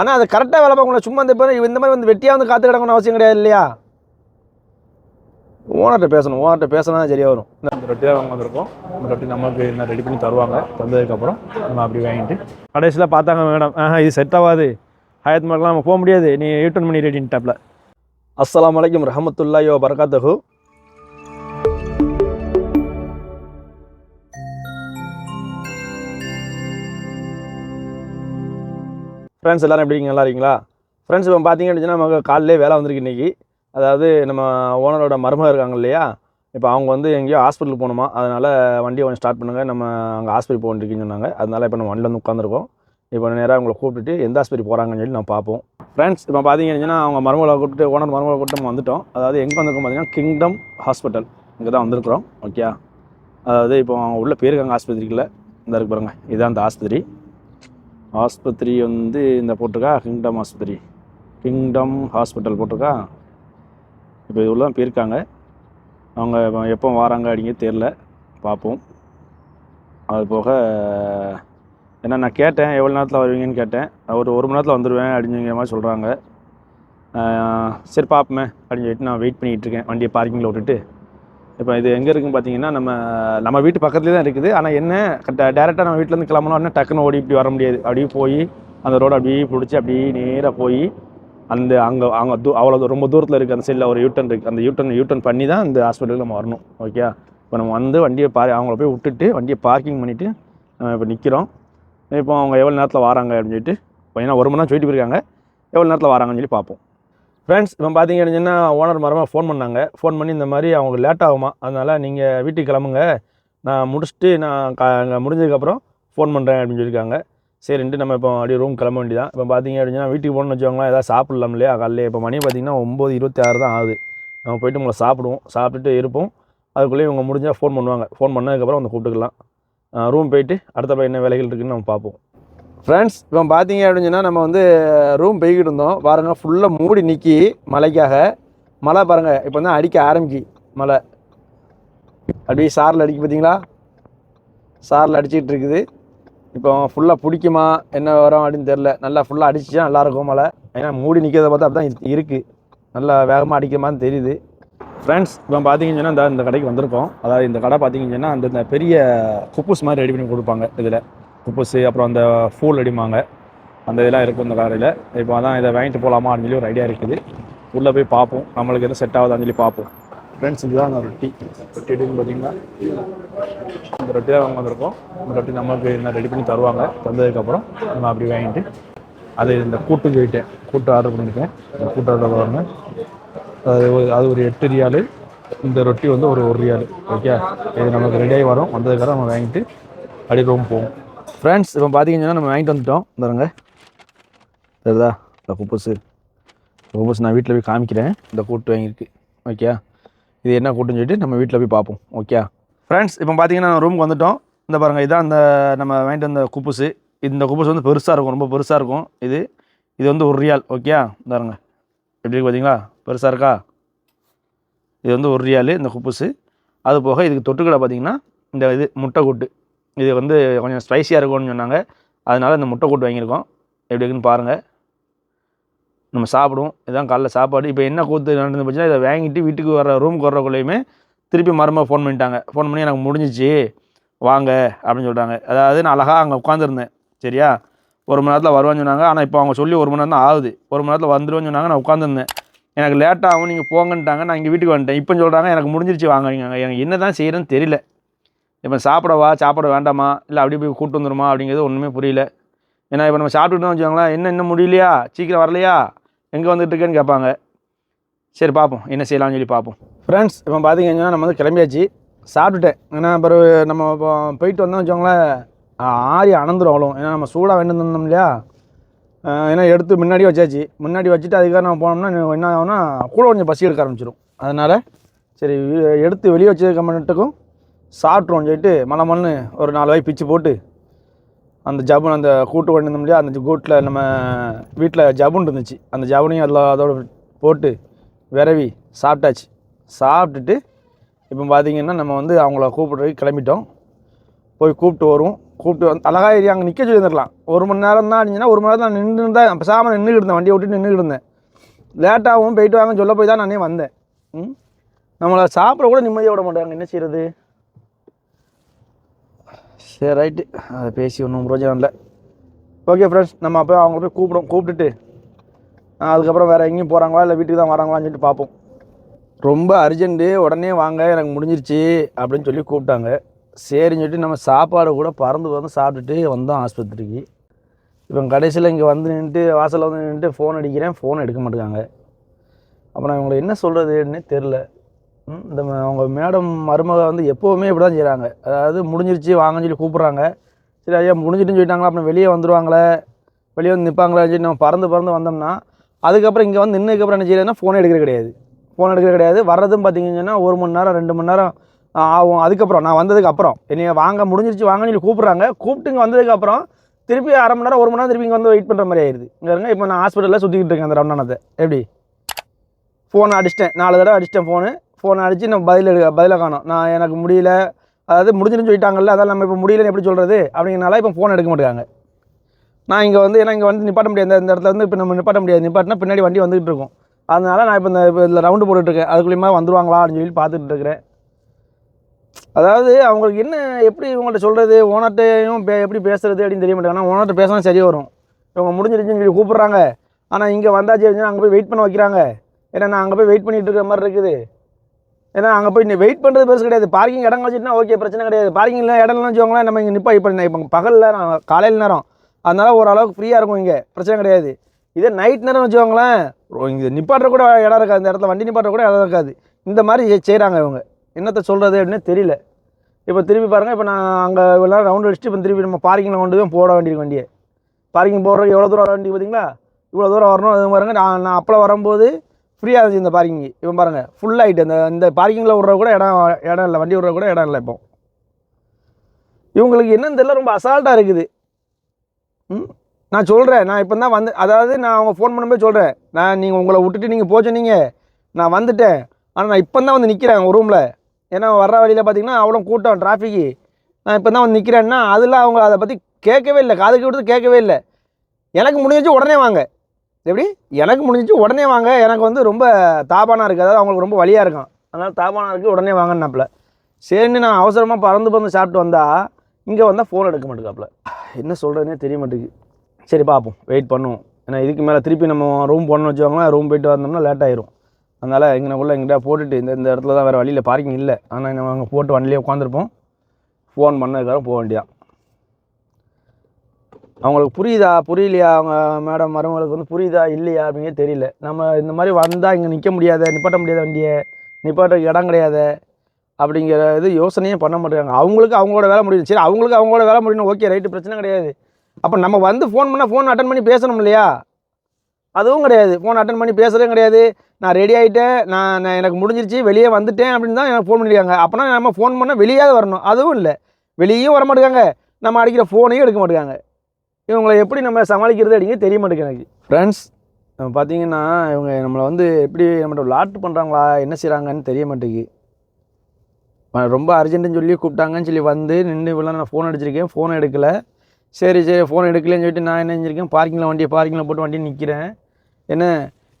ஆனால் அது கரெக்டாக வேலை பார்க்கணும் சும்மா இந்த பேர் இந்த மாதிரி வந்து வெட்டியாக வந்து காத்து கிடக்கணும் அவசியம் கிடையாது இல்லையா? ஓனர்கிட்ட பேசணும். ஓனர்கிட்ட பேசினா சரியாக வரும். இந்த ரொட்டியாக வாங்க வந்திருக்கோம். இந்த ரொட்டி நமக்கு என்ன ரெடி பண்ணி தருவாங்க தந்ததுக்கப்புறம் நம்ம அப்படி வாங்கிட்டு. கடைசியில் பார்த்தாங்க மேடம் ஆஹா இது செட் ஆகாது. ஹயத் மார்க்கெலாம் நம்ம போக முடியாது. நீ யூட்டன் பண்ணி ரெடின்ட்டாப்ல அஸ்ஸலாமு அலைக்கும் ரஹமத்துல்லாஹி வ பரகாத்துஹு ஃப்ரெண்ட்ஸ் எல்லோரும் எப்படி நல்லா இருக்கீங்களா? ஃப்ரெண்ட்ஸ் இப்போ பார்த்தீங்க அப்படின்னா நமக்கு காலையிலே வேலை வந்திருக்கு இன்றைக்கி அதாவது நம்ம ஓனரோட மருமக இருக்காங்க இல்லையா? இப்போ அவங்க வந்து எங்கேயோ ஹாஸ்பிட்டல் போகணுமா? அதனால் வண்டியை கொஞ்சம் ஸ்டார்ட் பண்ணுங்கள் நம்ம அங்கே ஹாஸ்பிட்டல் போகணுருக்குன்னு சொன்னாங்க. அதனால் இப்போ நம்ம வண்டியில் வந்து உட்காந்துருக்கோம் இப்போ நேராக அவங்கள கூப்பிட்டுட்டு எந்த ஹாஸ்பிட்டல் போகிறாங்கன்னு சொல்லி நான் பார்ப்போம். ஃப்ரெண்ட்ஸ் இப்போ பார்த்தீங்க அப்படின்னா அவங்க மருமகளை கூப்பிட்டு ஓனர் மருமகளை கூப்பிட்டு நம்ம வந்துட்டோம். அதாவது எங்கே வந்திருக்கோம் பார்த்தீங்கன்னா கிங்டம் ஹாஸ்பிட்டல் இங்கே தான் வந்திருக்கிறோம். ஓகே அதாவது இப்போ அவங்க உள்ள போயிருக்காங்க ஆஸ்பத்திரிக்குள்ளே. இந்த இருக்கு பாருங்க. இதுதான் அந்த ஆஸ்பத்திரி. ஆஸ்பத்திரி வந்து இந்த போட்டிருக்கா? கிங்டம் ஆஸ்பத்திரி. கிங்டம் ஹாஸ்பிட்டல் போட்டிருக்கா? இப்போ இது தான் போயிருக்காங்க. அவங்க எப்போ வராங்க அப்படிங்க தெரில பார்ப்போம். அது போக ஏன்னா நான் கேட்டேன் எவ்வளோ நேரத்தில் வருவீங்கன்னு கேட்டேன். ஒரு ஒரு மணி நேரத்தில் வந்துடுவேன் அப்படிங்கிற மாதிரி சொல்கிறாங்க சரி பார்ப்போமே அப்படின்னு சொல்லிட்டு நான் வெயிட் பண்ணிகிட்டு இருக்கேன். வண்டியை பார்க்கிங்கில் விட்டுட்டு. இப்போ இது எங்கே இருக்குன்னு பார்த்தீங்கன்னா நம்ம நம்ம வீட்டு பக்கத்துலேயே தான் இருக்குது. ஆனால் என்ன டேரெக்டாக நம்ம வீட்டிலேருந்து கிளம்பணும்னா டக்குன்னு ஓடி இப்படி வர முடியாது. அப்படியே போய் அந்த ரோடு அப்படியே பிடிச்சி அப்படியே நேராக போய் அந்த அங்கே அங்கே தூ அவ்வளோ ரொம்ப தூரத்தில் இருக்குது அந்த சைடில் ஒரு யூட்டன் இருக்குது அந்த யூட்டன் யூட்டன் பண்ணி தான் இந்த ஹாஸ்பிட்டலுக்கு நம்ம வரணும். ஓகே இப்போ நம்ம வந்து வண்டியை பா அவங்கள போய் விட்டுட்டு வண்டியை பார்க்கிங் பண்ணிவிட்டு நம்ம இப்போ நிற்கிறோம் இப்போ அவங்க எவ்வளோ நேரத்தில் வராங்க அப்படின்னு சொல்லிட்டு இப்போ ஏன்னா ஒரு மணி நேரம் சொல்லிட்டு போயிருக்காங்க. எவ்வளோ நேரத்தில் வராங்கன்னு சொல்லி பார்ப்போம். ஃப்ரெண்ட்ஸ் இப்போ பார்த்தீங்க அப்படின்னா ஓனர் மரமாக ஃபோன் பண்ணாங்க. ஃபோன் பண்ணி இந்த மாதிரி அவங்களுக்கு லேட் ஆகுமா? அதனால் நீங்கள் வீட்டுக்கு கிளம்புங்க. நான் முடிச்சுட்டு நான் க அங்கே முடிஞ்சதுக்கப்புறம் ஃபோன் பண்ணுறேன் அப்படின்னு சொல்லியிருக்காங்க சரின்ட்டு நம்ம இப்போ அப்படியே ரூம் கிளம்ப வேண்டியதான் இப்போ பார்த்தீங்க அப்படின்னா வீட்டுக்கு போகணும்னு வச்சுக்கோங்களேன் எதாவது சாப்பிட்லாம் இல்லையா காலையில்? இப்போ மணி பார்த்தீங்கன்னா ஒம்பது இருபத்தி ஆறு தான் ஆகுது. நம்ம போயிட்டு உங்களை சாப்பிடுவோம். சாப்பிட்டுட்டு இருப்போம். அதுக்குள்ளேயே இவங்க முடிஞ்சால் ஃபோன் பண்ணுவாங்க. ஃபோன் பண்ணதுக்கப்புறம் வந்து கூப்பிட்டுக்கலாம். ரூம் போயிட்டு அடுத்த என்ன வேலைகள் இருக்குதுன்னு நம்ம பார்ப்போம். ஃப்ரெண்ட்ஸ் இப்போ பார்த்தீங்க அப்படின்னு சொன்னால் நம்ம வந்து ரூம் போய்கிட்டு இருந்தோம். பாருங்கள் ஃபுல்லாக மூடி நிற்கி மழைக்காக மழை பாருங்கள் இப்போ தான் அடிக்க ஆரம்பிக்கு மழை அப்படியே சாரில் அடிக்க பார்த்தீங்களா சாரில் அடிச்சிக்கிட்டு இருக்குது. இப்போ ஃபுல்லாக பிடிக்குமா என்ன வரும் அப்படின்னு தெரில நல்லா ஃபுல்லாக அடிச்சிச்சா நல்லாயிருக்கும் மழை ஏன்னா மூடி நிற்கிறத பார்த்தா அப்படி தான் இருக்குது நல்லா வேகமாக அடிக்கமான்னு தெரியுது. ஃப்ரெண்ட்ஸ் இப்போ பார்த்தீங்கன்னு சொன்னால் இந்த இந்த கடைக்கு வந்திருக்கோம். அதாவது இந்த கடை பார்த்தீங்கன்னு சொன்னால் அந்த பெரிய குப்பூஸ் மாதிரி ரெடி பண்ணி கொடுப்பாங்க இதில். குப்பூஸு அப்புறம் அந்த ஃபூல் அடிமாங்க அந்த இதெல்லாம் இருக்கும் இந்த காரையில் இப்போ அதான் இதை வாங்கிட்டு போகலாமா அப்படின்னு சொல்லி ஒரு ஐடியா இருக்குது. உள்ளே போய் பார்ப்போம். நம்மளுக்கு எதுவும் செட் ஆகுதான்னு சொல்லி பார்ப்போம். ஃப்ரெண்ட்ஸ் இதுதான் அந்த ரொட்டி. ரொட்டி அப்படின்னு பார்த்தீங்கன்னா இந்த ரொட்டி தான் வாங்க வந்திருக்கோம். இந்த ரொட்டி நமக்கு என்ன ரெடி பண்ணி தருவாங்க. தந்ததுக்கப்புறம் நம்ம அப்படி வாங்கிட்டு அது இந்த கூட்டு போயிட்டேன் கூட்டு ஆர்டர் பண்ணியிருக்கேன். இந்த கூட்டு ஆர்டர் பாருங்க. அது ஒரு- அது ஒரு எட்டு ரியாலு. இந்த ரொட்டி வந்து ஒரு ஒரு ரியாலு. ஓகே இது நமக்கு ரெடியாகி வரும். வந்ததுக்கப்புறம் நம்ம வாங்கிட்டு அப்படியே ரூம் போவோம். ஃப்ரெண்ட்ஸ் இப்போ பார்த்தீங்கன்னா நம்ம வாங்கிட்டு வந்துட்டோம். பாருங்க தெரியுதா? இந்த குப்பூஸு குப்பஸ் நான் வீட்டில் போய் காமிக்கிறேன். இந்த கூட்டு வாங்கியிருக்கு. ஓகே இது என்ன கூட்டுன்னு சொல்லிட்டு நம்ம வீட்டில் போய் பார்ப்போம் ஓகே ஃப்ரெண்ட்ஸ் இப்போ பார்த்தீங்கன்னா ரூமுக்கு வந்துட்டோம். இந்த பாருங்கள் இதான் அந்த நம்ம வாங்கிட்டு வந்த குப்புசு இந்த குப்பஸ் வந்து பெருசாக இருக்கும். ரொம்ப பெருசாக இருக்கும். இது இது வந்து ஒரு ரியால் ஓகே பாருங்க எப்படி இருக்கு பார்த்தீங்களா பெருசாக இருக்கா? இது வந்து ஒரு ரியாலு இந்த குப்புசு அது போக இதுக்கு தொட்டுக்கடை பார்த்தீங்கன்னா இந்த இது முட்டை கூட்டு. இது வந்து கொஞ்சம் ஸ்பைசியாக இருக்கும்னு சொன்னாங்க. அதனால் இந்த முட்டை கூட்டு வாங்கியிருக்கோம். எப்படி இருக்குன்னு பாருங்கள் நம்ம சாப்பிடுவோம். இதான் காலைல சாப்பாடு. இப்போ என்ன கூத்து நடந்து போச்சுன்னா இதை வாங்கிட்டு வீட்டுக்கு வர ரூமுக்கு வர்றக்குள்ளேயுமே திருப்பி மருமக ஃபோன் பண்ணிட்டாங்க. ஃபோன் பண்ணி எனக்கு முடிஞ்சிச்சு. வாங்க அப்படின்னு சொல்லிட்டாங்க. அதாவது நான் அழகாக அங்கே உட்காந்துருந்தேன் சரியா? ஒரு மணி நேரத்தில் வருவான்னு சொன்னாங்க. ஆனால் இப்போ அவங்க சொல்லி ஒரு மணி நேரம் தான் ஆகுது. ஒரு மணி நேரத்தில் வந்துடுவோம்னு சொன்னாங்க. நான் உட்காந்துருந்தேன் எனக்கு லேட்டாகவும் நீங்கள் போங்கன்ட்டாங்க. நான் இங்கே வீட்டுக்கு வந்துட்டேன். இப்போ சொல்கிறாங்க எனக்கு முடிஞ்சிருச்சு. வாங்குறீங்க எனக்கு என்ன தான் செய்கிறேன்னு தெரியல. இப்போ சாப்பிடவா? சாப்பிட வேண்டாமா? இல்லை அப்படி போய் கூட்டு வந்துருமா? அப்படிங்கிறது ஒன்றுமே புரியல. ஏன்னா இப்போ நம்ம சாப்பிட்டுட்டோம் வச்சுக்கோங்களேன் என்ன இன்னும் முடியலையா? சீக்கிரம் வரலையா? எங்கே வந்துட்டு இருக்கேன்னு கேட்பாங்க. சரி பார்ப்போம். என்ன செய்யலாம்னு சொல்லி பார்ப்போம். ஃப்ரெண்ட்ஸ் இப்போ பார்த்தீங்கன்னா நம்ம வந்து கிளம்பியாச்சு. சாப்பிட்டுட்டேன். ஏன்னா பிறகு நம்ம இப்போ போயிட்டு வந்தோம் வச்சுக்கோங்களேன் ஆறி அணந்துரும் அவ்வளோ ஏன்னா நம்ம சூடாக வேண்டு வந்தோம் இல்லையா? ஏன்னா எடுத்து முன்னாடி வச்சாச்சு. முன்னாடி வச்சுட்டு அதுக்காக நம்ம போனோம்னா என்ன ஆகும்னா கூட கொஞ்சம் பசி எடுக்க ஆரம்பிச்சிடும் அதனால் சரி எடுத்து வெளியே வச்சதுக்கு மட்டுக்கும் சாப்பிட்ருவோம் சொல்லிட்டு மலை மண்ணு ஒரு நாலு வாய் பிச்சு போட்டு அந்த ஜபுன் அந்த கூட்டு கொண்டு வந்தோம் இல்லையா? அந்த கூட்டில் நம்ம வீட்டில் ஜபுன் இருந்துச்சு. அந்த ஜபுனையும் அதில் அதோட போட்டு விரவி சாப்பிட்டாச்சு. சாப்பிட்டுட்டு இப்போ பார்த்தீங்கன்னா நம்ம வந்து அவங்கள கூப்பிட்டு கிளம்பிட்டோம். போய் கூப்பிட்டு வருவோம். கூப்பிட்டு வந்து அழகாக ஏரியா அங்கே நிற்க சொல்லியிருந்துருக்கலாம். ஒரு மணி நேரம் தான் இருந்துச்சுன்னா ஒரு மணி நேரம் நான் நின்று இருந்தேன் சாமான் நின்றுக்கிட்டு இருந்தேன். வண்டியை விட்டு நின்றுக்கிட்டு இருந்தேன். லேட்டாகவும் போயிட்டு வாங்கன்னு சொல்ல போய் தான் நானே வந்தேன். ம்? நம்மளை சாப்பிட கூட நிம்மதியாக விட மாட்டாங்க. என்ன செய்கிறது சரி ரைட்டு அதை பேசி ஒன்றும் பிரோஜனம் இல்லை. ஓகே ஃப்ரெண்ட்ஸ் நம்ம அப்போ அவங்க போய் கூப்பிடும் கூப்பிட்டுட்டு அதுக்கப்புறம் வேறு எங்கேயும் போகிறாங்களா இல்லை வீட்டுக்கு தான் வராங்களான்னு சொல்லிட்டு பார்ப்போம். ரொம்ப அர்ஜென்ட்டு உடனே வாங்க எனக்கு முடிஞ்சிருச்சு அப்படின்னு சொல்லி கூப்பிட்டாங்க. சரின்னு சொல்லிட்டு நம்ம சாப்பாடு கூட பறந்து பறந்து சாப்பிட்டுட்டு வந்தோம் ஆஸ்பத்திரிக்கு. இப்போ கடைசியில் இங்கே வந்து நின்றுட்டு வாசலில் வந்து நின்றுட்டு ஃபோன் அடிக்கிறேன் ஃபோன் எடுக்க மாட்டேங்காங்க. அப்போ நான் இவங்களை என்ன சொல்கிறதுன்னே தெரில இந்த அவங்க மேடம் மருமக வந்து எப்போவுமே இப்படி தான் செய்கிறாங்க அதாவது முடிஞ்சிருச்சு வாங்கன்னு சொல்லி கூப்பிட்றாங்க. சரி ஐயா முடிஞ்சிட்டுன்னு சொல்லிட்டாங்களா? அப்புறம் வெளியே வந்துடுவாங்களே வெளியே வந்து நிற்பாங்களே சொல்லி நம்ம பறந்து பறந்து வந்தோம்னா அதுக்கப்புறம் இங்கே வந்து நின்றுக்கப்புறம் என்ன செய்யறதுன்னா ஃபோன் எடுக்கிறது கிடையாது. ஃபோன் எடுக்கிறது கிடையாது. வர்றதும் பார்த்தீங்கன்னா ஒரு மணி நேரம் ரெண்டு மணி நேரம் ஆகும். அதுக்கப்புறம் நான் வந்ததுக்கு அப்புறம். என்னைய வாங்க முடிஞ்சிருச்சு வாங்கன்னு சொல்லி கூப்பிட்றாங்க. கூப்பிட்டு இங்கே வந்ததுக்கப்புறம் திருப்பி அரை மணி நேரம் ஒரு மணி நேரம் திருப்பி இங்கே வந்து வெயிட் பண்ணுற மாதிரி ஆயிடுது இங்கே இருங்க இப்போ நான் ஹாஸ்பிட்டலில் சுற்றிக்கிட்டு இருக்கேன் அந்த ரவுண்டானத்தை எப்படி? ஃபோன் அடிச்சிட்டேன். நாலு தடவை அடிச்சிட்டேன் ஃபோனு ஃபோன் அடித்து நம்ம பதில் எடுக்க பதிலை காணோம். நான் எனக்கு முடியல. அதாவது முடிஞ்சுன்னு சொல்லிட்டாங்கல்ல அதான் நம்ம இப்போ முடியலன்னு எப்படி சொல்கிறது அப்படிங்கிறனால இப்போ ஃபோன் எடுக்க மாட்டேங்காங்க நான் இங்கே வந்து ஏன்னா இங்கே வந்து நிப்பாட்ட முடியாது. இந்த- இடத்துல வந்து இப்போ நம்ம நிப்பாட்ட முடியாது. நிப்பாட்டினா பின்னாடி வண்டி வந்துகிட்டு இருக்கும். அதனால நான் இப்போ இந்த இப்போ இதில் ரவுண்டு போட்டுட்ருக்கேன். அதுக்குள்ளேயுமா வந்துருவாங்களா அப்படின்னு சொல்லி பார்த்துட்டு இருக்கிறேன் அதாவது அவங்களுக்கு என்ன எப்படி இவங்கள்ட்ட சொல்கிறது ஓனர்ட்டையும் பே எப்படி பேசுறது அப்படின்னு தெரிய மாட்டேங்க ஆனால் ஓனர்ட்ட பேசினா சரி வரும். இவங்க முடிஞ்சிருச்சுன்னு சொல்லி கூப்பிட்றாங்க. ஆனால் இங்கே வந்தாச்சு அப்படின்னா அங்கே போய் வெயிட் பண்ண வைக்கிறாங்க. ஏன்னா நான் அங்கே போய் வெயிட் பண்ணிட்டு இருக்கிற மாதிரி இருக்குது. ஏன்னா அங்கே போய் வெயிட் பண்ணுறது பெருசு கிடையாது. பார்க்கிங் இடம் வச்சுட்டுனா ஓகே பிரச்சனை கிடையாது. பார்க்கிங்ல இடம்லாம் வச்சுக்கோங்களேன் நம்ம இங்கே நிப்பா இப்போ இப்போ பகல் நேரம் காலையில் நேரம். அதனால ஓரளவுக்கு ஃப்ரீயாக இருக்கும் இங்கே. பிரச்சனை கிடையாது. இதே நைட் நேரம் வச்சுக்கோங்களேன் இங்கே நிப்பாட்டுற கூட இடம் இருக்காது. இந்த இடத்துல வண்டி நிப்பாட்டுற கூட இடம் இருக்காது. இந்த மாதிரி செய்கிறாங்க இவங்க. என்னத்தை சொல்கிறது அப்படின்னு தெரியல. இப்போ திருப்பி பாருங்கள் இப்போ நான் அங்கே இவ்வளோ ரவுண்ட் அடிச்சுட்டு இப்போ திருப்பி நம்ம பார்க்கிங்கில் கொண்டு போய் போட வேண்டியிருக்கு வண்டியை. பார்க்கிங் போடுறதுக்கு எவ்வளோ தூரம் வர வேண்டிய பார்த்தீங்களா இவ்வளோ தூரம் வரணும் அது பாருங்க. நான் நான் அப்போ வரும்போது ஃப்ரீயாக இருந்துச்சு இந்த பார்க்கிங் இவன் பாருங்கள் ஃபுல் ஆகிட்டு இந்த இந்த பார்க்கிங்கில் விட்ற கூட இடம் இடம் இல்லை. வண்டி விட்ற கூட இடம் இல்லை இப்போ. இவங்களுக்கு என்னன்னு தெரியல ரொம்ப அசால்ட்டாக இருக்குது. ம்? நான் சொல்கிறேன் நான் இப்போ தான் வந்து அதாவது நான் அவங்க ஃபோன் பண்ணும்போது சொல்கிறேன் நான் நீங்கள் உங்களை விட்டுட்டு நீங்கள் போக சொன்னீங்க. நான் வந்துட்டேன். ஆனால் நான் இப்போ தான் வந்து நிற்கிறேன் ரூமில் ஏன்னா வர்ற வழியில் பார்த்தீங்கன்னா அவ்வளோ கூட்டம் டிராஃபிக்கு நான் இப்போ தான் வந்து நிற்கிறேன்னா அதில் அவங்க அதை பற்றி கேட்கவே இல்லை. காதுக்கு விடுத்து கேட்கவே இல்லை. எனக்கு முடிஞ்சு உடனே வாங்க. எப்படி? எனக்கு முடிஞ்சிச்சு உடனே வாங்க. எனக்கு வந்து ரொம்ப தாபானா இருக்குது அதாவது அவங்களுக்கு ரொம்ப வழியாக இருக்கும். அதனால் தாபானாக இருக்குது உடனே வாங்கன்னாப்புல. சரின்னு நான் அவசரமாக பறந்து பறந்து சாப்பிட்டு வந்தால் இங்கே வந்தால் ஃபோன் எடுக்க மாட்டேங்காப்புல என்ன சொல்கிறதுனே தெரிய மாட்டேங்குது. சரி பார்ப்போம் வெயிட் பண்ணுவோம். ஏன்னா இதுக்கு மேலே திருப்பி நம்ம ரூம் போடணும்னு வச்சுக்கோங்களேன் ரூம் போயிட்டு வந்தோம்னா லேட் ஆயிரும். அதனால் இங்கனக்குள்ளே எங்கிட்ட போட்டுட்டு இந்த இந்த இடத்துல தான் வேறு வழியில் பார்க்கிங் இல்லை. ஆனால் நம்ம அங்கே போட்டு வண்டியிலே உட்காந்துருப்போம் ஃபோன் பண்ணதுக்காக போக வேண்டியதான் அவங்களுக்கு புரியுதா? புரியலையா? அவங்க மேடம் மருமகளுக்கு வந்து புரியுதா? இல்லையா? அப்படிங்கிறது தெரியல. நம்ம இந்த மாதிரி வந்தால் இங்கே நிற்க முடியாத? நிப்பாட்ட முடியாத வண்டியை? நிப்பாட்ட இடம் கிடையாது? அப்படிங்கிற இது யோசனையே பண்ண மாட்டேறாங்க அவங்களுக்கு அவங்களோட வேலை முடியும் சரி அவங்களுக்கு அவங்களோட வேலை முடியணும். ஓகே ரைட்டு பிரச்சனை கிடையாது. அப்போ நம்ம வந்து ஃபோன் பண்ணால் ஃபோன் அட்டன் பண்ணி பேசணும் இல்லையா? அதுவும் கிடையாது. ஃபோன் அட்டன் பண்ணி பேசுகிறதும் கிடையாது. நான் ரெடி ஆகிட்டேன் நான் நான் எனக்கு முடிஞ்சிருச்சு. வெளியே வந்துட்டேன் அப்படின்னு தான் எனக்கு ஃபோன் பண்ணியிருக்காங்க அப்போனா நம்ம ஃபோன் பண்ணால் வெளியாவது வரணும். அதுவும் இல்லை. வெளியே வர மாட்டேங்காங்க நம்ம அடிக்கிற ஃபோனையும் எடுக்க மாட்டேங்காங்க. இவங்களை எப்படி நம்ம சமாளிக்கிறது அப்படிங்கிறது தெரிய மாட்டேங்குது எனக்கு. ஃப்ரெண்ட்ஸ் பார்த்தீங்கன்னா இவங்க நம்மளை வந்து எப்படி நம்மகிட்ட விளாட்டு பண்ணுறாங்களா என்ன செய்கிறாங்கன்னு தெரிய மாட்டேங்குது. ரொம்ப அர்ஜென்ட்டுன்னு சொல்லி கூப்பிட்டாங்கன்னு சொல்லி வந்து நின்று இவ்வளோ நான் ஃபோன் அடிச்சிருக்கேன் ஃபோன் எடுக்கலை. சரி சரி ஃபோன் எடுக்கலன்னு சொல்லிட்டு நான் என்ன செஞ்சிருக்கேன் பார்க்கிங்கில் வண்டியை பார்க்கிங்கில் போட்டு வண்டி நிற்கிறேன் என்ன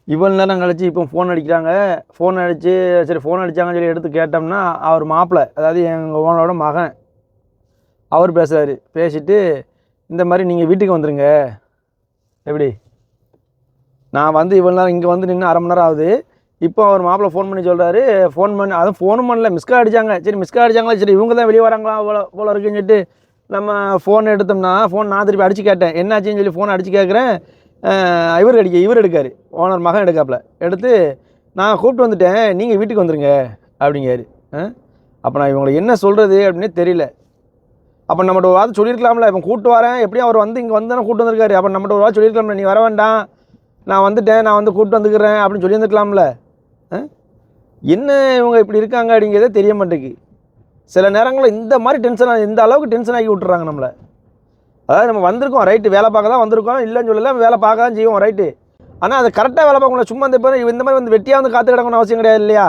இவ்வளோ நேரம் கழிச்சு இப்போ ஃபோன் அடிக்கிறாங்க. ஃபோன் அடித்து சரி ஃபோன் அடித்தாங்கன்னு சொல்லி எடுத்து கேட்டோம்னா அவர் மாப்பிள்ளை அதாவது எங்கள் ஓனரோட மகன் அவர் பேசுகிறாரு பேசிவிட்டு இந்த மாதிரி நீங்கள் வீட்டுக்கு வந்துடுங்க எப்படி? நான் வந்து இவ்வளோ நேரம் இங்கே வந்து நின்று அரை மணி நேரம் ஆகுது. இப்போ அவர் மாப்பிள்ளை ஃபோன் பண்ணி சொல்கிறாரு ஃபோன் பண்ணி அதுவும் ஃபோனும் பண்ணல மிஸ்கால் அடித்தாங்க சரி மிஸ்கால் அடித்தாங்களா சரி இவங்க தான் வெளியே வராங்களா? போல போல இருக்குன்னு சொல்லிட்டு நம்ம ஃபோன் எடுத்தோம்னா ஃபோன் நான் திருப்பி அடித்து கேட்டேன். என்னாச்சுன்னு சொல்லி ஃபோன் அடித்து கேட்குறேன் இவர் அடிக்க இவர் எடுக்காரு. ஓனர் மகன் எடுக்காப்புல. எடுத்து நான் கூப்பிட்டு வந்துட்டேன். நீங்கள் வீட்டுக்கு வந்துடுங்க அப்படிங்காரு அப்போ நான் இவங்களை என்ன சொல்கிறது அப்படின்னே தெரியல. அப்போ நம்மகிட்ட ஒரு வார்த்தை சொல்லியிருக்கலாம்ல இப்போ கூப்பிட்டு வரேன் எப்படியும் அவர் வந்து இங்கே வந்து கூட்டு கூப்பிட்டு வந்திருக்காரு. அப்போ நம்மகிட்ட ஒரு வார்த்தை சொல்லியிருக்கலாம்ல நீ வர வேண்டாம் நான் வந்துட்டேன் நான் வந்து கூப்பிட்டு வந்துக்கிறேன் அப்படின்னு சொல்லியிருந்துருக்கலாம்ல. ஆ? என்ன இவங்க இப்படி இருக்காங்க அப்படிங்கிறதே தெரிய மாட்டேங்குது. சில நேரங்களில் இந்த மாதிரி டென்ஷன் இந்த அளவுக்கு டென்ஷன் ஆகி விட்டுறாங்க நம்மளை. அதாவது நம்ம வந்திருக்கோம் ரைட்டு வேலை பார்க்க தான் வந்திருக்கோம் இல்லைன்னு சொல்லல வேலை பார்க்க தான் செய்வோம் ரைட்டு ஆனால் அது கரெக்டாக வேலை பார்க்கணும் சும்மா இந்த இந்த மாதிரி வந்து வெட்டியாக வந்து காத்து கிடக்கணும் அவசியம் கிடையாது இல்லையா?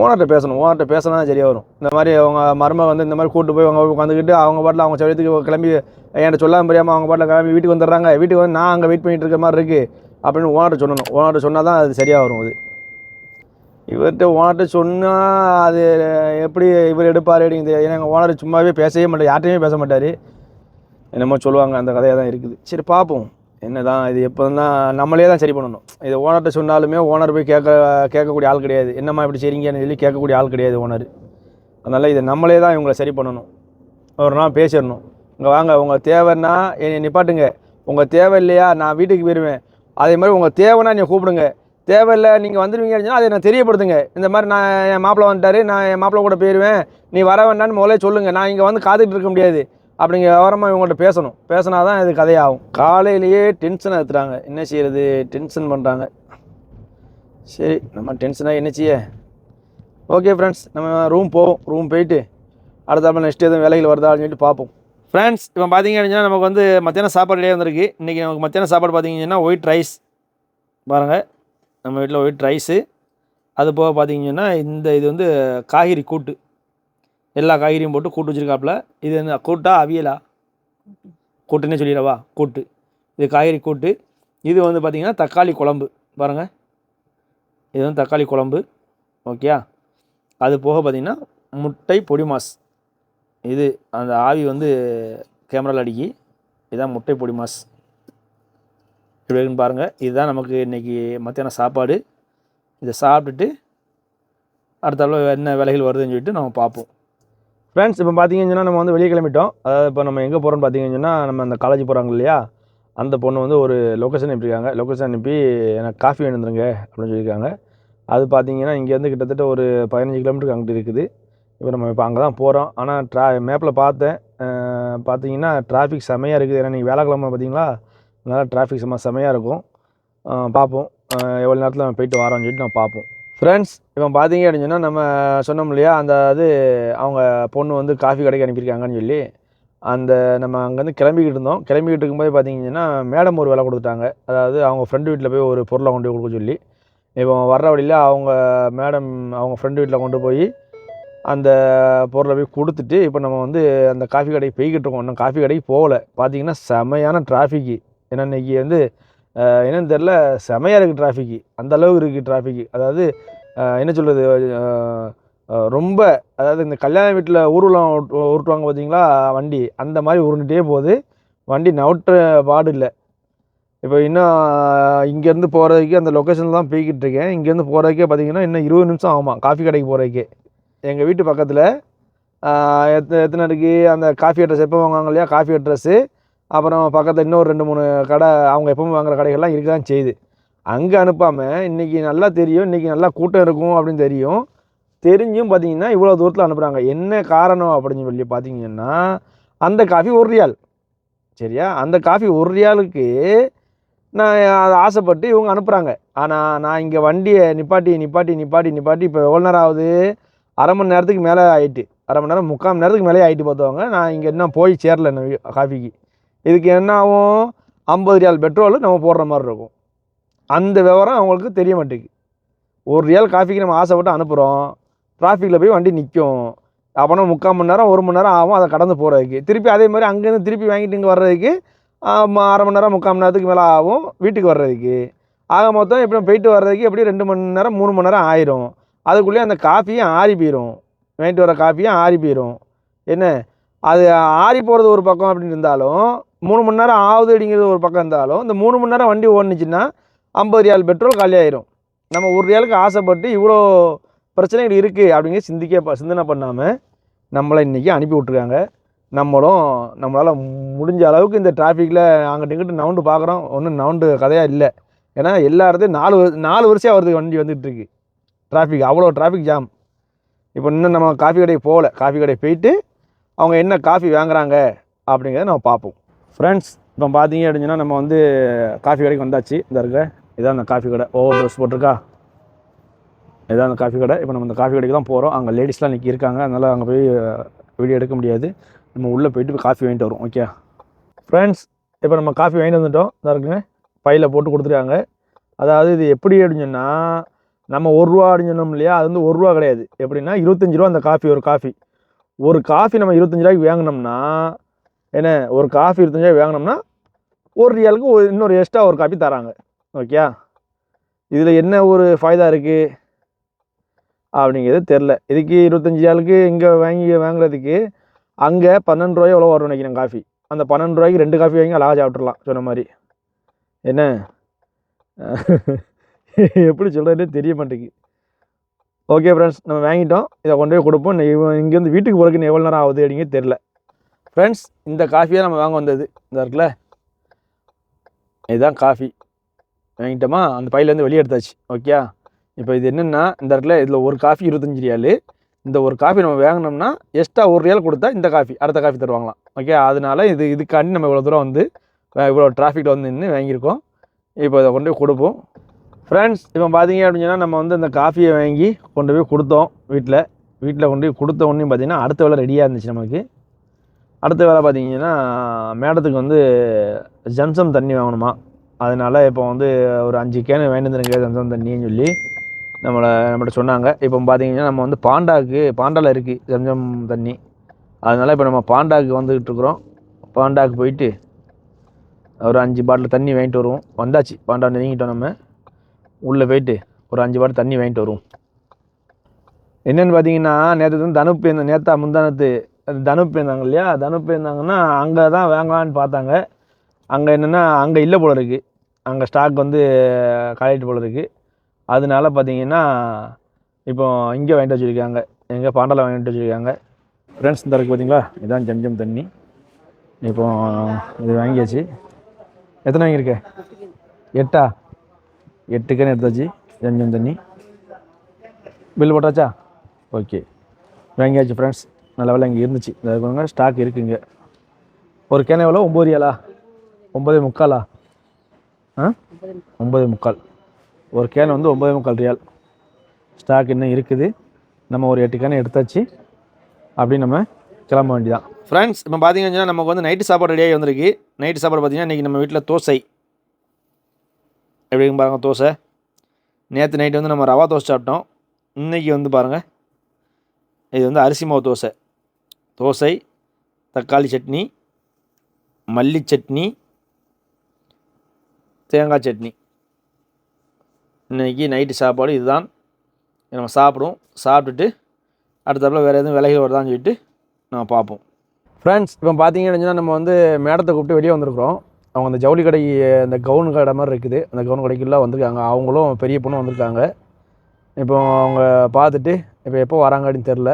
ஓனர்கிட்ட பேசணும் ஓனர்கிட்ட பேசினா தான் சரியாக வரும். இந்த மாதிரி அவங்க மருமக வந்து இந்த மாதிரி கூட்டு போய் அவங்க உட்காந்துக்கிட்டு அவங்க பாட்டில் அவங்க சரியத்துக்கு கிளம்பி என்கிட்ட சொல்லாமல் தெரியாமல் அவங்க பாட்டில் கிளம்பி வீட்டுக்கு வந்துடுறாங்க. வீட்டுக்கு வந்து நான் அங்கே வெயிட் பண்ணிட்டு இருக்க மாதிரி இருக்குது அப்படின்னு ஓனர்கிட்ட சொல்லணும். ஓனர்கிட்ட சொன்னால் தான் அது சரியாக வரும் அது. இவர்கிட்ட ஓனர்கிட்ட சொன்னால் அது எப்படி இவர் எடுப்பார் அப்படிங்க தெரியாது. ஏன்னா எங்கள் ஓனர் சும்மாவே பேசவே மாட்டார். யார்ட்டையுமே பேச மாட்டார். என்னமோ சொல்லுவாங்க அந்த கதையாக தான் இருக்குது. சரி பார்ப்போம். என்னதான் இது எப்போ தான் நம்மளே தான் சரி பண்ணணும். இது ஓனர்கிட்ட சொன்னாலுமே ஓனர் போய் கேட்க கேட்கக்கூடிய ஆள் கிடையாது. என்னம்மா இப்படி சரிங்கன்னு சொல்லி கேட்கக்கூடிய ஆள் கிடையாது ஓனர் அதனால் இதை நம்மளே தான் இவங்களை சரி பண்ணணும். ஒரு நாள் பேசிடணும். இங்கே வாங்க உங்கள் தேவைன்னா என்னை நிப்பாட்டுங்க. உங்கள் தேவை இல்லையா நான் வீட்டுக்கு போயிடுவேன் அதே மாதிரி உங்கள் தேவைன்னா நீங்கள் கூப்பிடுங்க. தேவையில்லை நீங்கள் வந்துடுவீங்க அப்படின்னா அதை நான் தெரியப்படுத்துங்க. இந்த மாதிரி நான் என் மாப்பிள்ளை வந்துட்டார் நான் என் மாப்பிள்ளை கூட போயிடுவேன் நீ வர வேண்டாம்னு முதல்ல சொல்லுங்கள் நான் இங்கே வந்து காத்துக்கிட்டு இருக்க முடியாது. அப்படிங்க விவரமாக இவங்கள்ட்ட பேசணும். பேசினா தான் இது கதையாகும். காலையிலேயே டென்ஷன் எடுத்துகிறாங்க என்ன செய்யறது? டென்ஷன் பண்ணுறாங்க சரி நம்ம டென்ஷனாக என்ன செய்ய? ஓகே ஃப்ரெண்ட்ஸ் நம்ம ரூம் போவோம். ரூம் போயிட்டு அடுத்தாப்புல நெக்ஸ்ட் எதுவும் வேலைகள் வருதான்னு சொல்லிட்டு பார்ப்போம். ஃப்ரெண்ட்ஸ் இப்போ பார்த்தீங்க அப்படின்னா நமக்கு வந்து மத்தியானம் சாப்பாடு வந்திருக்கு. இன்றைக்கி நமக்கு மத்தியானம் சாப்பாடு பார்த்தீங்கன்னா ஒயிட் ரைஸ் பாருங்கள் நம்ம வீட்டில் ஒயிட் ரைஸு அது போக பார்த்தீங்கன்னா இந்த இது வந்து காய்கறி கூட்டு. எல்லா காய்கறியும் போட்டு கூட்டு வச்சுருக்காப்புல. இது என்ன கூட்டா அவியலா? கூட்டுன்னே சொல்லிடவா? கூட்டு. இது காய்கறி கூட்டு. இது வந்து பார்த்திங்கன்னா தக்காளி குழம்பு. பாருங்கள் இது வந்து தக்காளி குழம்பு. ஓகேயா அது போக பார்த்திங்கன்னா முட்டை பொடி மாஸ். இது அந்த ஆவி வந்து கேமராவில் அடிக்கி இதுதான் முட்டை பொடி மாஸ். இப்படி இருக்குன்னு பாருங்கள் இதுதான் நமக்கு இன்றைக்கி மத்தியானம் சாப்பாடு. இதை சாப்பிட்டுட்டு அடுத்தாப்புல என்ன வேலைகள் வருதுன்னு சொல்லிட்டு நம்ம பார்ப்போம். ஃப்ரெண்ட்ஸ் இப்போ பார்த்தீங்கன்னா நம்ம வந்து வெளியே கிளம்பிட்டோம். அதாவது இப்போ நம்ம எங்கே போகிறோம்னு பார்த்தீங்கன்னா நம்ம அந்த காலேஜ் போகிறாங்க இல்லையா? அந்த பொண்ணு வந்து ஒரு லொக்கேஷன் அனுப்பியிருக்காங்க. லொக்கேஷன் அனுப்பி எனக்கு காஃபி வேணுந்துருங்க அப்படின்னு சொல்லியிருக்காங்க. அது பார்த்தீங்கன்னா இங்கேருந்து கிட்டத்தட்ட ஒரு பதினஞ்சு கிலோமீட்டருக்கு அங்கிட்டு இருக்குது. இப்போ நம்ம இப்போ அங்கே தான் போகிறோம் ஆனால் ட்ரா மேப்பில் பார்த்தேன். பார்த்தீங்கன்னா டிராஃபிக் செமையாக இருக்குது. ஏன்னா நீங்கள் வேலைக்கிழமை பார்த்தீங்களா அதனால் டிராஃபிக் செம்ம செமையாக இருக்கும். பார்ப்போம் எவ்வளோ நேரத்தில் நம்ம போயிட்டு வரோம்னு சொல்லிட்டு நம்ம பார்ப்போம் ஃப்ரெண்ட்ஸ் இப்போ பார்த்தீங்க அப்படின்னு சொன்னால் நம்ம சொன்னோம் இல்லையா? அந்த இது அவங்க பொண்ணு வந்து காஃபி கடைக்கு அனுப்பியிருக்காங்கன்னு சொல்லி அந்த நம்ம அங்கேருந்து கிளம்பிக்கிட்டு இருந்தோம். கிளம்பிக்கிட்டு இருக்கும்போது பார்த்தீங்கன்னா மேடம் ஒரு வேலை கொடுத்துட்டாங்க. அதாவது அவங்க ஃப்ரெண்டு வீட்டில் போய் ஒரு பொருளை கொண்டு போய் கொடுக்க சொல்லி. இப்போ வர்ற வழியில் அவங்க மேடம் அவங்க ஃப்ரெண்டு வீட்டில் கொண்டு போய் அந்த பொருளை போய் கொடுத்துட்டு இப்போ நம்ம வந்து அந்த காஃபி கடைக்கு போய்கிட்டு இருக்கோம். இன்னும் காஃபி கடைக்கு போகல. பார்த்தீங்கன்னா செமையான டிராஃபிக்கு ஏன்னா இன்னைக்கு வந்து என்னென்னு தெரில செமையாக இருக்குது டிராஃபிக்கு அந்த அளவுக்கு இருக்குது டிராஃபிக்கு அதாவது என்ன சொல்கிறது ரொம்ப அதாவது இந்த கல்யாண வீட்டில் ஊர்வலம் உருட்டுவாங்க பார்த்தீங்களா வண்டி அந்த மாதிரி உருண்டுட்டே போகுது. வண்டி நவுட்டுற பாடு இல்லை. இப்போ இன்னும் இங்கேருந்து போகிறதுக்கு அந்த லொக்கேஷனில் தான் போய்கிட்டு இருக்கேன். இங்கேருந்து போகிறதுக்கே பார்த்தீங்கன்னா இன்னும் இருபது நிமிஷம் ஆகுமா காஃபி கடைக்கு போகிறதுக்கே எங்கள் வீட்டு பக்கத்தில் எத்தனை எத்தனை இருக்குது அந்த காஃபி அட்ரஸ் எப்போ வாங்குவாங்க இல்லையா? காஃபி அட்ரஸ்ஸு அப்புறம் பக்கத்தில் இன்னொரு ரெண்டு மூணு கடை அவங்க எப்பவும் வாங்குற கடைகள்லாம் இருக்க தான் செய்யுது. அங்கே அனுப்பாமல் இன்றைக்கி நல்லா தெரியும் இன்றைக்கி நல்லா கூட்டம் இருக்கும் அப்படின்னு தெரியும். தெரிஞ்சும் பார்த்தீங்கன்னா இவ்வளோ தூரத்தில் அனுப்புகிறாங்க என்ன காரணம் அப்படின்னு சொல்லி பார்த்தீங்கன்னா அந்த காஃபி ஒரு ரியால். சரியா? அந்த காஃபி ஒரு ரியாலுக்கு நான் அதை ஆசைப்பட்டு இவங்க அனுப்புகிறாங்க ஆனால் நான் இங்கே வண்டியை நிப்பாட்டி நிப்பாட்டி நிப்பாட்டி நிப்பாட்டி இப்போ எவ்வளோ நேரம் ஆகுது? அரை மணி நேரத்துக்கு மேலே ஆயிட்டு. அரை மணி நேரம் முக்கால் மணி நேரத்துக்கு மேலே ஆயிட்டு பார்த்தவங்க நான் இங்கே இன்னும் போய் சேரல காஃபிக்கு. இதுக்கு என்ன ஆகும் ஐம்பது ரியால் பெட்ரோல் நம்ம போடுற மாதிரி இருக்கும். அந்த விவரம் அவங்களுக்கு தெரிய மாட்டேங்குது. ஒரு ரியால் காஃபிக்கு நம்ம ஆசைப்பட்டு அனுப்புகிறோம் டிராஃபிக்கில் போய் வண்டி நிற்கும் அப்போனா முக்கால் மணி நேரம் ஒரு மணி நேரம் ஆகும். அதை கடந்து போகிறதுக்கு திருப்பி அதே மாதிரி அங்கேருந்து திருப்பி வாங்கிட்டு இங்கே வர்றதுக்கு அரை மணி நேரம் முக்கால் மணி நேரத்துக்கு மேலே ஆகும் வீட்டுக்கு வர்றதுக்கு. ஆக மொத்தம் எப்படி போயிட்டு வர்றதுக்கு எப்படி ரெண்டு மணி நேரம் மூணு மணி நேரம் ஆயிரும். அதுக்குள்ளேயே அந்த காஃபியும் ஆறி போயிடும் வாங்கிட்டு வர காஃபியும் ஆறி போயிடும் என்ன? அது ஆறி போகிறது ஒரு பக்கம் அப்படின்னு இருந்தாலும் மூணு மணி நேரம் ஆகுது அப்படிங்கிறது ஒரு பக்கம் இருந்தாலும் இந்த மூணு மணி நேரம் வண்டி ஓடுனுச்சுன்னா ஐம்பது ரியால் பெட்ரோல் காலியாயிரும் நம்ம ஒரு ரியாலுக்கு ஆசைப்பட்டு இவ்வளோ பிரச்சனைகள் இருக்குது அப்படிங்கிற சிந்திக்க சிந்தனை பண்ணாமல் நம்மளை இன்றைக்கி அனுப்பி விட்ருக்காங்க நம்மளும் நம்மளால் முடிஞ்ச அளவுக்கு இந்த டிராஃபிக்கில் அங்கிட்டு இங்கிட்டு நவுண்டு பார்க்குறோம் ஒன்றும் நவுண்டு கதையாக இல்லை. ஏன்னா எல்லா இடத்தையும் நாலு வரு- நாலு வருஷம் வருது வண்டி வந்துகிட்ருக்கு இருக்கு. டிராஃபிக் அவ்வளோ டிராஃபிக் ஜாம் இப்போ இன்னும் நம்ம காஃபி கடைக்கு போகல. காஃபி கடைக்கு போயிட்டு அவங்க என்ன காஃபி வாங்குறாங்க அப்படிங்கிறத நம்ம பார்ப்போம். ஃப்ரெண்ட்ஸ் இப்போ பார்த்தீங்க அப்படின்னா நம்ம வந்து காஃபி கடைக்கு வந்தாச்சு. இந்த இருக்க. இதான் அந்த காஃபி கடை. ஓவர் ட்ரெஸ் போட்டிருக்கா? இதான் அந்த காஃபி கடை. இப்போ நம்ம அந்த காஃபி கடைக்கு தான் போகிறோம் அங்கே லேடிஸ்லாம் இன்றைக்கி இருக்காங்க. அதனால் அங்கே போய் வீடியோ எடுக்க முடியாது. நம்ம உள்ளே போயிட்டு காஃபி வாங்கிட்டு வரும் ஓகே ஃப்ரெண்ட்ஸ் இப்போ நம்ம காஃபி வாங்கிட்டு வந்துட்டோம். இதாக இருக்குங்க. பையில் போட்டு கொடுத்துருக்காங்க. அதாவது இது எப்படி அப்படின்னு சொன்னால் நம்ம ஒரு ரூபா அப்படின்னு சொன்னோம் இல்லையா? அது வந்து ஒரு ரூபா கிடையாது. எப்படின்னா இருபத்தஞ்சி ரூபா அந்த காஃபி ஒரு காஃபி. ஒரு காஃபி நம்ம இருபத்தஞ்சி ரூபாய்க்கு வாங்கினோம்னா என்ன ஒரு காஃபி இருபத்தஞ்சி ரூபாய்க்கு வாங்கினோம்னா ஒரு ரியாலுக்கு ஒரு இன்னொரு எக்ஸ்ட்ரா ஒரு காஃபி தராங்க. ஓகே இதில் என்ன ஒரு ஃபாய்தா இருக்குது அப்படிங்கிறது தெரில. இதுக்கு இருபத்தஞ்சி ஆளுக்கு இங்கே வாங்கி வாங்குறதுக்கு அங்கே பன்னெண்டு ரூபாய் எவ்வளோ வரும் நினைக்கிறேன் காஃபி அந்த பன்னெண்டு ரூபாய்க்கு ரெண்டு காஃபி வாங்கி அழகாக சாப்பிட்றலாம் சொன்ன மாதிரி. என்ன? எப்படி சொல்கிறதுனே தெரிய மாட்டேங்குது. ஓகே ஃப்ரெண்ட்ஸ் நம்ம வாங்கிட்டோம். இதை கொண்டு போய் கொடுப்போம். இங்கேருந்து வீட்டுக்கு போகிறதுக்கு எவ்வளோ நேரம் ஆகுது அப்படிங்கிறது தெரில ஃப்ரெண்ட்ஸ் இந்த காஃபியாக நம்ம வாங்க வந்தது. இந்த இருக்குல்ல? இதுதான் காஃபி வாங்கிட்டோமா? அந்த பையிலேருந்து வெளியே எடுத்தாச்சு. ஓகே இப்போ இது என்னென்னா இந்த இடத்துல இதில் ஒரு காஃபி இருபத்தஞ்சி ரியாலு. இந்த ஒரு காஃபி நம்ம வாங்கினோம்னா எக்ஸ்ட்ரா ஒரு ரியால் கொடுத்தா இந்த காஃபி அடுத்த காஃபி தருவாங்களாம். ஓகே அதனால இது இதுக்காண்டி நம்ம இவ்வளோ தூரம் வந்து இவ்வளோ டிராஃபிக்கில் வந்து நின்று வாங்கியிருக்கோம். இப்போ இதை கொண்டு போய் கொடுப்போம். ஃப்ரெண்ட்ஸ் இப்போ பார்த்தீங்க அப்படின்னா நம்ம வந்து இந்த காஃபியை வாங்கி கொண்டு போய் கொடுத்தோம் வீட்டில் வீட்டில் கொண்டு போய் கொடுத்த உடனே பார்த்தீங்கன்னா அடுத்த வேலை ரெடியாக இருந்துச்சு நமக்கு. அடுத்த வேலை பார்த்தீங்கன்னா மேடத்துக்கு வந்து ஜம்சம் தண்ணி வாங்கணுமா? அதனால இப்போ வந்து ஒரு அஞ்சு கேனு வேண்டுந்துருங்க ஜம்சம் தண்ணின்னு சொல்லி நம்மளை நம்மகிட்ட சொன்னாங்க. இப்போ பார்த்தீங்கன்னா நம்ம வந்து பாண்டாவுக்கு பாண்டாவில் இருக்குது ஜம்சம் தண்ணி. அதனால் இப்போ நம்ம பாண்டாவுக்கு வந்துக்கிட்டு இருக்கிறோம். பாண்டாவுக்கு போயிட்டு ஒரு அஞ்சு பாட்டில் தண்ணி வாங்கிட்டு வருவோம். வந்தாச்சு. பாண்டா நெருங்கிட்டோம் நம்ம. உள்ளே போயிட்டு ஒரு அஞ்சு வாரம் தண்ணி வாங்கிட்டு வருவோம். என்னென்னு பார்த்தீங்கன்னா நேற்று வந்து தனுப்பு போயிருந்தேன் நேத்தா முந்தானத்து தனுப்பு இருந்தாங்க போயிருந்தாங்க இல்லையா? தனுப்பு போயிருந்தாங்கன்னா அங்கே தான் வாங்கலான்னு பார்த்தாங்க. அங்கே என்னென்னா அங்கே இல்லை போல இருக்குது அங்கே ஸ்டாக் வந்து காலிட்டு போல இருக்குது அதனால பார்த்தீங்கன்னா இப்போ இங்கே வாங்கிட்டு வச்சுருக்காங்க. எங்கே பாண்டாவில் வாங்கிட்டு வச்சுருக்காங்க. ஃப்ரெண்ட்ஸ் இந்த இருக்குது பார்த்தீங்களா? இதான் ஜம்ஜம் தண்ணி. இப்போ இது வாங்கியாச்சு. எத்தனை வாங்கியிருக்க? எட்டா? எட்டு எடுத்தாச்சு. ஜம்ஜம் தண்ணி. பில் போட்டாச்சா? ஓகே வாங்கியாச்சு ஃப்ரெண்ட்ஸ் நல்ல வேலை இங்கே இருந்துச்சு. இந்த ஸ்டாக் இருக்குங்க. ஒரு கேன எவ்வளோ? ஒம்பது ரியாலா? ஒம்பதே முக்காலா? ஆ? ஒம்பதே முக்கால். ஒரு கேன் வந்து ஒம்பதே முக்கால் ரியால். ஸ்டாக் இன்னும் இருக்குது. நம்ம ஒரு எட்டு கேனை எடுத்தாச்சு. அப்படி நம்ம கிளம்ப வேண்டியதான் ஃப்ரெண்ட்ஸ் இப்போ பார்த்தீங்கன்னா நமக்கு வந்து நைட்டு சாப்பாடு ரெடியாகி வந்திருக்கு. நைட்டு சாப்பாடு பார்த்தீங்கன்னா இன்றைக்கி நம்ம வீட்டில் தோசை. எப்படிங்க பாருங்கள் தோசை. நேற்று நைட்டு வந்து நம்ம ரவா தோசை சாப்பிட்டோம். இன்றைக்கி வந்து பாருங்கள் இது வந்து அரிசி மாவு தோசை. தோசை தக்காளி சட்னி மல்லி சட்னி தேங்காய் சட்னி. இன்றைக்கி நைட்டு சாப்பாடு இதுதான். நம்ம சாப்பிடுவோம். சாப்பிட்டுட்டு அடுத்தப்பில் வேறு எதுவும் விலைகள் வருதான்னு சொல்லிட்டு நம்ம பார்ப்போம். ஃப்ரெண்ட்ஸ் இப்போ பார்த்தீங்கன்னா நம்ம வந்து மேடத்தை கூப்பிட்டு வெளியே வந்திருக்கிறோம். அவங்க அந்த ஜவுளி கடை அந்த கவுன் கடை மாதிரி இருக்குது. அந்த கவுன் கடைக்குள்ளே வந்திருக்காங்க. அவங்களும் பெரிய பொண்ணும் வந்திருக்காங்க. இப்போ அவங்க பார்த்துட்டு இப்போ எப்போ வராங்க அப்படின்னு தெரில.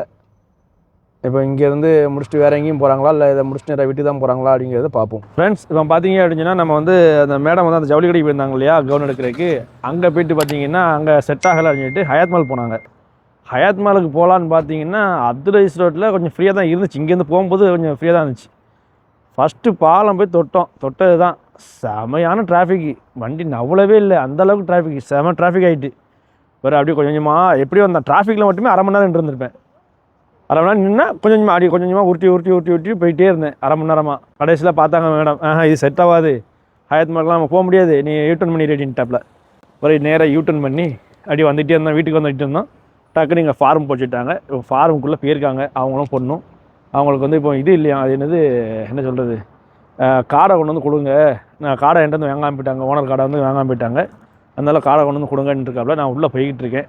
இப்போ இங்கேருந்து முடிச்சுட்டு வேறு எங்கேயும் போகிறாங்களா இல்லை இதை முடிச்சுட்டு நேரா வீட்டுக்கு தான் போகிறாங்களா அப்படிங்கிறத பார்ப்போம். ஃப்ரெண்ட்ஸ் இப்போ பார்த்தீங்க அப்படின்னா நம்ம வந்து அந்த மேடம் வந்து அந்த ஜவுளி கடைக்கு போயிருந்தாங்க இல்லையா? கவுன் எடுக்கிறதுக்கு. அங்கே போயிட்டு பார்த்தீங்கன்னா அங்கே செட் ஆகலை அப்படின்னு சொல்லிட்டு ஹயாத் மால் போனாங்க. ஹயாத் மாலுக்கு போகலான்னு பார்த்தீங்கன்னா அப்துல்ரைஸ் ரோட்டில் கொஞ்சம் ஃப்ரீயாக தான் இருந்துச்சு. இங்கேருந்து போகும்போது கொஞ்சம் ஃப்ரீயாக தான் இருந்துச்சு. ஃபஸ்ட்டு பாலம் போய் தொட்டோம். தொட்டது தான் செமையான டிராஃபிக்கு வண்டி நவ்வளவே இல்லை. அந்த அளவுக்கு டிராஃபிக் செம டிராஃபிக் ஆகிட்டு வேறு அப்படியே கொஞ்சம் கொஞ்சமாக எப்படியும் வந்தேன் டிராஃபிக்கில் மட்டுமே அரை மணி நேரம் நின்று இருந்திருப்பேன். அரை மணி நேரம் நின்னா கொஞ்சம் கொஞ்சமாக அப்படி கொஞ்சம் கொஞ்சமாக உருட்டி உருட்டி உருட்டி உருட்டி போயிட்டே இருந்தேன். அரை மணி நேரமாக கடைசியில் பார்த்தாங்க மேடம் ஆஹா இது செட் ஆகாது. ஹயத் மாதிரிலாம் நம்ம போக முடியாது. நீ யூட்டர்ன் பண்ணி ரெடின்ட்டாப்ல ஒரு நேராக யூட்டர்ன் பண்ணி அப்படியே வந்துகிட்டே இருந்தோம். வீட்டுக்கு வந்துட்டு இருந்தோம். டக்குனு இங்கே ஃபார்ம் போச்சுட்டாங்க இப்போ ஃபார்முக்குள்ளே போயிருக்காங்க. அவங்களும் பொண்ணும். அவங்களுக்கு வந்து இப்போ இது இல்லையா? அது என்னது? என்ன சொல்கிறது காடை கொண்டு வந்து கொடுங்க. நான் காடை என்கிட்ட வந்து வாங்காம போயிட்டாங்க. ஓனர் காடை வந்து வாங்காம போயிட்டாங்க. அதனால் காடை கொண்டு வந்து கொடுங்கன்னு இருக்காப்புல. நான் உள்ளே போய்கிட்டு இருக்கேன்.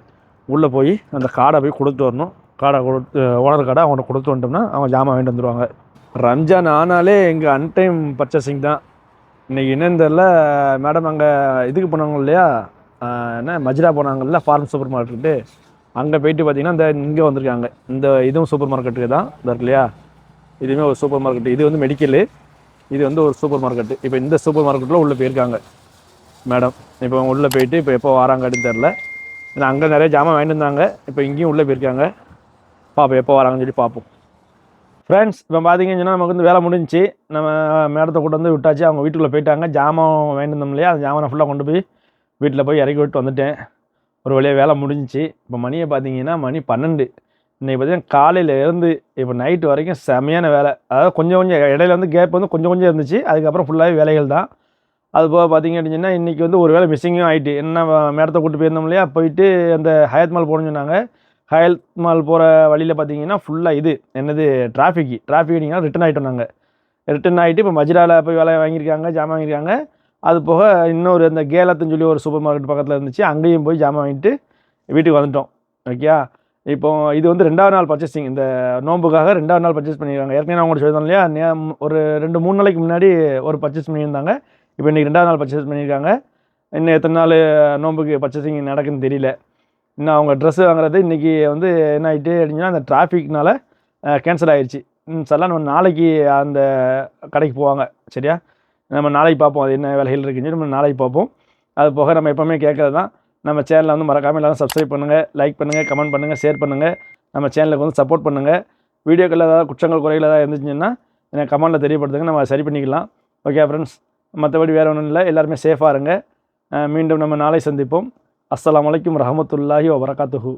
உள்ளே போய் அந்த காடை போய் கொடுத்து வரணும். காடை கொடுத்து ஓனர் காடை அவங்கள்ட்ட கொடுத்து வந்துட்டோம்னா அவங்க ஜாமான் வாங்கிட்டு வந்துடுவாங்க ரம்ஜான் ஆனாலே இங்கே அன்டைம் பர்ச்சேசிங் தான். இன்றைக்கி என்னன்னு தெரில மேடம் அங்கே இதுக்கு போனாங்க இல்லையா? என்ன? மஜ்ரா போனாங்கல்ல? ஃபார்ம் சூப்பர் மார்க்கெட்டு அங்கே போயிட்டு பார்த்தீங்கன்னா இந்த இங்கே வந்திருக்காங்க. இந்த இதுவும் சூப்பர் மார்க்கெட்டுக்கு தான். இந்த இருக்கு இல்லையா? இதுவுமே ஒரு சூப்பர் மார்க்கெட்டு இது வந்து மெடிக்கலு இது வந்து ஒரு சூப்பர் மார்க்கெட்டு இப்போ இந்த சூப்பர் மார்க்கெட்டில் உள்ளே போயிருக்காங்க. மேடம் இப்போ அவங்க உள்ளே போயிட்டு இப்போ எப்போ வராங்க அப்படின்னு தெரில ஏன்னா அங்கே நிறைய ஜாமான் வாங்கிட்டு இருந்தாங்க இப்போ இங்கேயும் உள்ளே போயிருக்காங்க. பார்ப்போம் எப்போ வராங்கன்னு சொல்லி பார்ப்போம் ஃப்ரெண்ட்ஸ் இப்போ பார்த்தீங்கன்னு நமக்கு வந்து வேலை முடிஞ்சு நம்ம மேடத்தை கூட்டு வந்து விட்டாச்சு. அவங்க வீட்டுக்குள்ளே போயிட்டாங்க. ஜாமான் வாங்கிட்டு இருந்தோம் இல்லையா? அந்த ஜாமானை ஃபுல்லாக கொண்டு போய் வீட்டில் போய் இறக்கி விட்டு வந்துட்டேன். ஒரு வழியாக வேலை முடிஞ்சிச்சு. இப்போ மணியை பார்த்தீங்கன்னா மணி பன்னெண்டு. இன்றைக்கி பார்த்தீங்கன்னா காலையில் இருந்து இப்போ நைட்டு வரைக்கும் செமையான வேலை. அதாவது கொஞ்சம் கொஞ்சம் இடையில வந்து கேப் வந்து கொஞ்சம் கொஞ்சம் இருந்துச்சு. அதுக்கப்புறம் ஃபுல்லாகவே வேலைகள் தான். அது போக பார்த்தீங்க அப்படின்னா இன்றைக்கி வந்து ஒரு வேளை மிஸ்ஸிங்கும் ஆகிட்டு என்ன மேடத்தை கூப்பிட்டு போயிருந்தோம் இல்லையா? போயிட்டு அந்த ஹயத் மால் போகணும்னு சொன்னாங்க. ஹயத் மால் போகிற வழியில் பார்த்தீங்கன்னா ஃபுல்லாக இது. என்னது? டிராஃபிக்கு டிராஃபிக் அடிங்கன்னா ரிட்டன் ஆகிட்டோம் நாங்கள் ரிட்டன் ஆகிட்டு இப்போ மஜ்ராவில் போய் வேலை வாங்கியிருக்காங்க ஜாமான் வாங்கியிருக்காங்க. அது போக இன்னொரு இந்த கேலத்துன்னு சொல்லி ஒரு சூப்பர் மார்க்கெட் பக்கத்தில் இருந்துச்சு. அங்கேயும் போய் ஜாமான் வாங்கிட்டு வீட்டுக்கு வந்துட்டோம். ஓகேயா? இப்போ இது வந்து ரெண்டாவது நாள் பர்ச்சேசிங் இந்த நோம்புக்காக ரெண்டாவது நாள் பர்ச்சேஸ் பண்ணியிருக்காங்க ஏற்கனவே நான் உங்களுக்கு சொல்லியிருந்தேன் இல்லையா? ஒரு ரெண்டு மூணு நாளைக்கு முன்னாடி ஒரு பர்ச்சேஸ் பண்ணியிருந்தாங்க. இப்போ இன்றைக்கி ரெண்டாவது நாள் பர்ச்சேஸ் பண்ணியிருக்காங்க. இன்னும் எத்தனை நாள் நோம்புக்கு பர்ச்சேசிங் நடக்குன்னு தெரியல. இன்னும் அவங்க ட்ரெஸ்ஸு வாங்குறது இன்றைக்கி வந்து என்ன ஆகிட்டு அப்படின்னா அந்த டிராஃபிக்னால் கேன்சல் ஆகிடுச்சு சார்லாம் நம்ம நாளைக்கு அந்த கடைக்கு போவாங்க. சரியா? நம்ம நாளைக்கு பார்ப்போம். அது என்ன வேலைகள் இருக்குன்னு நம்ம நாளைக்கு பார்ப்போம். அது போக நம்ம எப்போவுமே கேட்குறது தான். நம்ம சேனலை வந்து மறக்காமல் எல்லாரும் சப்ஸ்கிரைப் பண்ணுங்கள் லைக் பண்ணுங்கள் கமெண்ட் பண்ணுங்கள் ஷேர் பண்ணுங்கள் நம்ம சேனலுக்கு வந்து சப்போர்ட் பண்ணுங்கள் வீடியோக்களில் ஏதாவது குற்றங்கள் குறைகள் ஏதாவது இருந்துச்சுன்னா எனக்கு கமெண்ட்டில் தெரியப்படுத்துங்க. நம்ம சரி பண்ணிக்கலாம். ஓகே ஃப்ரெண்ட்ஸ் மற்றபடி வேறு ஒன்றும் இல்லை. எல்லாருமே சேஃபாக இருங்க. மீண்டும் நம்ம நாளை சந்திப்போம். அஸ்லாம் வலைக்கம் ரஹமத்துல்லாஹி வபரகாத்துஹு.